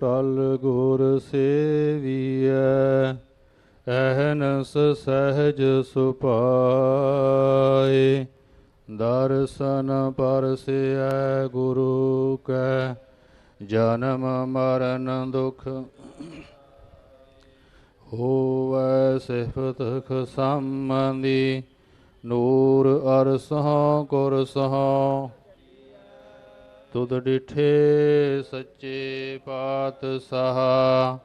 ਟਲ ਗੁਰ ਸੇਵੀਐ ਅਹਨਸ ਸਹਿਜ ਸੁਪਾਏ। ਦਰਸ਼ਨ ਪਰਸਿਐ ਗੁਰੂ ਕੈ, ਜਨਮ ਮਰਨ ਦੁਖ ਹੋਵੈ ਸਿਫਤ ਖਸਮੰਦੀ ਨੂਰ ਅਰਸਹੁ ਕੁਰਸਹੁ ਤੁਧ ਡਿਠੇ ਸੱਚੇ ਪਾਤਸ਼ਾਹ,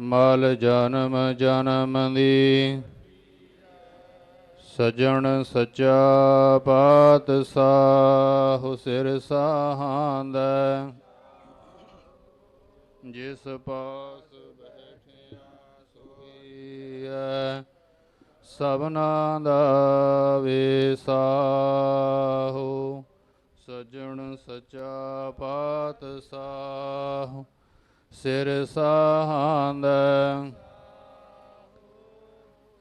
ਮਲ ਜਨਮ ਜਨਮ ਦੀ। ਸਜਣ ਸਚਾ ਪਾਤਸ਼ਾਹ ਸਿਰ ਸਾਹਾਂਦਾ। ਜਿਸ ਪਾਸ ਬੈਠਿਆ ਸੋਈਐ, ਸਭਨਾ ਦਾ ਵੇਸਾਹੋ ਸਚਾ ਪਾਤਸ਼ਾਹ ਸਿਰ ਸਾਹਾਂਦਾ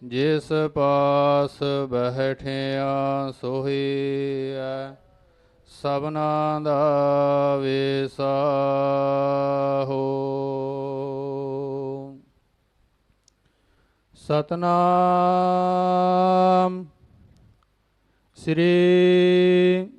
ਜਿਸ ਪਾਸ ਬੈਠਿਆ ਸੋਹੀਐ ਸਭਨਾ ਦਾ ਵੇਸਾਹੋ ਸਤਨਾਮ ਸ੍ਰੀ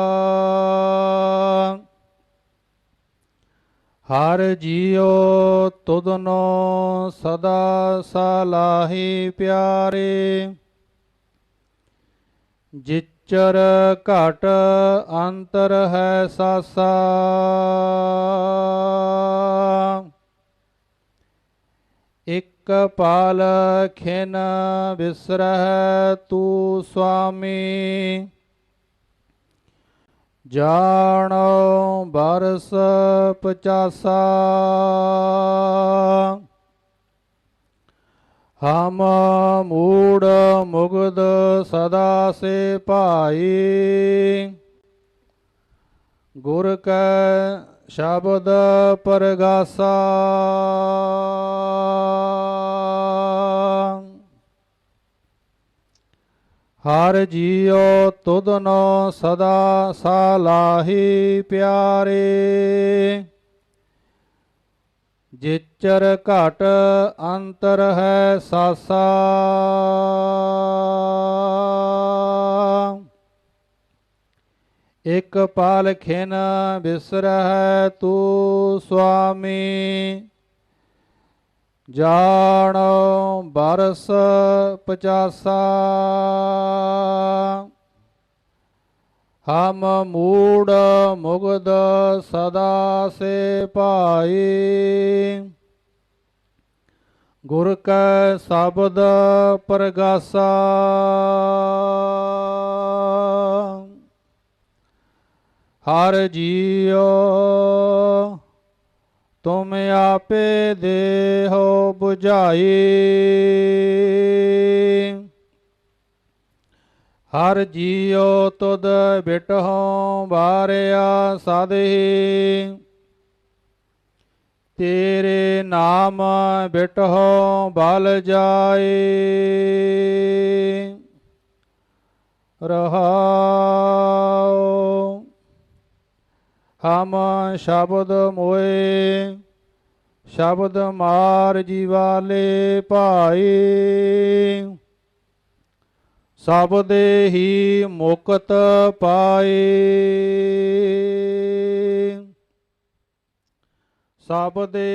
ਹਰ ਜੀਉ ਤੁਧਨੋ ਸਦਾ ਸਲਾਹੀ ਪਿਆਰੇ। ਜਿਚਰ ਘਟ ਅੰਤਰ ਹੈ ਸਾਸਾ। ਇਕ ਪਾਲ ਖਿਨ ਬਿਸਰਹਿ ਤੂ ਸੁਆਮੀ ਜਾਣੋ ਬਰਸ ਪਚਾਸਾ। ਹਮ ਮੂੜ ਮੁਗਦ ਸਦਾ ਸੇ ਭਾਈ। ਗੁਰ ਕੈ ਸ਼ਬਦ ਪਰਗਾਸਾ। ਹਰ ਜੀਉ ਤੁਧਨੋ ਸਦਾ ਸਾਲਾਹੀ ਪਿਆਰੇ। ਜਿਚਰ ਘਟ ਅੰਤਰ ਹੈ ਸਾਸਾ। ਇਕ ਪਾਲ ਖਿਨ ਬਿਸਰਹਿ ਤੂ ਸੁਆਮੀ ਜਾਣ ਬਰਸ ਪਚਾਸਾ। ਹਮ ਮੂੜ ਮੁਗਦ ਸਦਾ ਸੇ ਭਾਈ। ਗੁਰ ਕੈ ਸ਼ਬਦ ਪਰਗਾਸਾ। ਹਰ ਜੀਉ ਤੁਮ ਆਪੇ ਦੇਹੋ 부ਝਾਈ ਹਰ ਜੀਉ ਤੁਧ ਬਿਟਹੁ ਬਾਰਿਆ ਸਦਹੀ ਤੇਰੇ ਨਾਮ ਬਿਟਹੁ ਬਲ ਜਾਏ। ਰਹਾਉ ਹਮ ਸ਼ਬਦ ਮੋਏ, ਸ਼ਬਦ ਮਾਰ ਜੀਵਾਲੇ ਭਾਈ ਸਭ ਦੇ ਹੀ ਮੁਕਤ ਪਾਏ। ਸਭ ਦੇ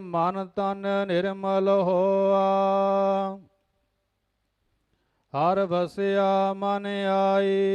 ਮਨ ਤਨ ਨਿਰਮਲ ਹੋਆ। ਹਰ ਵਸਿਆ ਮਨ ਆਏ।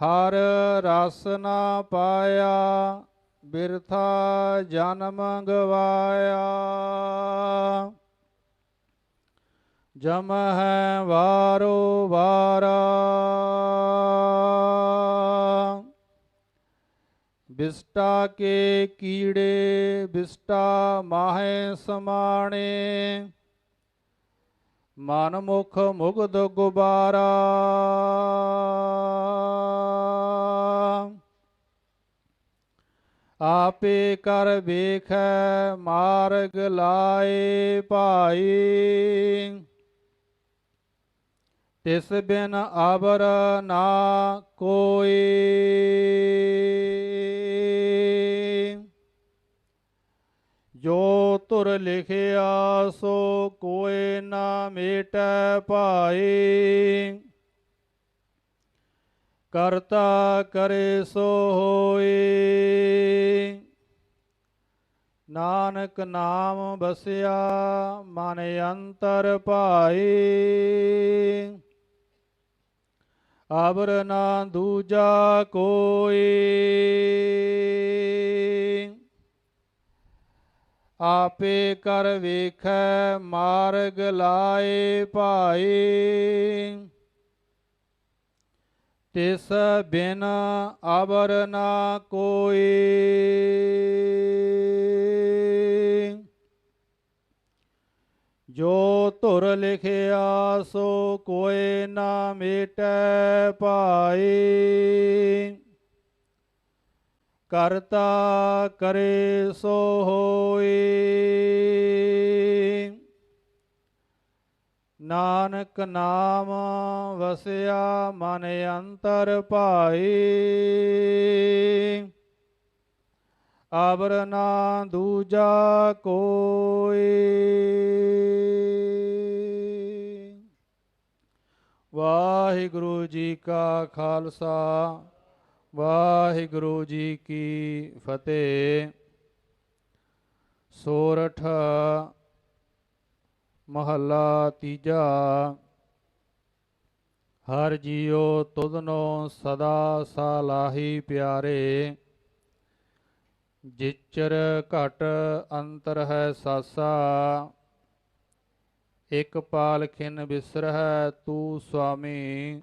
ਹਰ ਰਸ ਨਾ ਪਾਇਆ, ਬਿਰਥਾ ਜਨਮ ਗਵਾਇਆ। ਜਮ ਹੈ ਵਾਰੋ ਵਾਰਾ। ਬਿਸਟਾ ਕੇ ਕੀੜੇ, ਬਿਸਟਾ ਮਾਹੇ ਸਮਾਣੇ। ਮਨ ਮੁਖ ਮੁਗਧ ਗੁਬਾਰਾ। ਆਪੇ ਕਰ ਵੇਖੈ, ਮਾਰਗ ਲਾਏ ਭਾਈ। ਤਿਸ ਬਿਨ ਅਵਰ ਨਾ ਕੋਈ। ਜੋ ਤੁਰ ਲਿਖਿਆ, ਸੋ ਕੋਏ ਨਾ ਮੇਟੈ ਭਾਈ। ਕਰਤਾ ਕਰੇ ਸੋ ਹੋਏ ਨਾਨਕ ਨਾਮ ਬਸਿਆ, ਮਨ ਅੰਤਰ ਭਾਈ। ਅਬਰ ਨਾ ਦੂਜਾ ਕੋਈ। ਆਪੇ ਕਰ ਵੇਖੈ, ਮਾਰਗ ਲਾਏ ਭਾਈ ਤਿਸ ਬਿਨ ਅਬਰ ਨਾ ਕੋਈ ਜੋ ਧੁਰ ਲਿਖਿਆ, ਸੋ ਕੋਏ ਨਾ ਮੇਟੈ ਭਾਈ ਕਰਤਾ ਕਰੇ ਸੋ ਹੋਏ। ਨਾਨਕ ਨਾਮ ਵਸਿਆ ਮਨ ਅੰਤਰ ਭਾਈ ਅਬਰ ਨਾ ਦੂਜਾ ਕੋਈ ਵਾਹਿਗੁਰੂ ਜੀ ਕਾ ਖਾਲਸਾ। ਵਾਹਿਗੁਰੂ ਜੀ ਕੀ ਫਤਿਹ। ਸੋਰਠ, ਮਹੱਲਾ ਤੀਜਾ। ਹਰ ਜੀਉ ਤੁਧਨੋ ਸਦਾ ਸਾਲਾਹੀ ਪਿਆਰੇ। ਜਿਚਰ ਘਟ ਅੰਤਰ ਹੈ ਸਾਸਾ। ਇਕ ਪਾਲਖਿਨ ਬਿਸਰਹਿ ਤੂੰ ਸੁਆਮੀ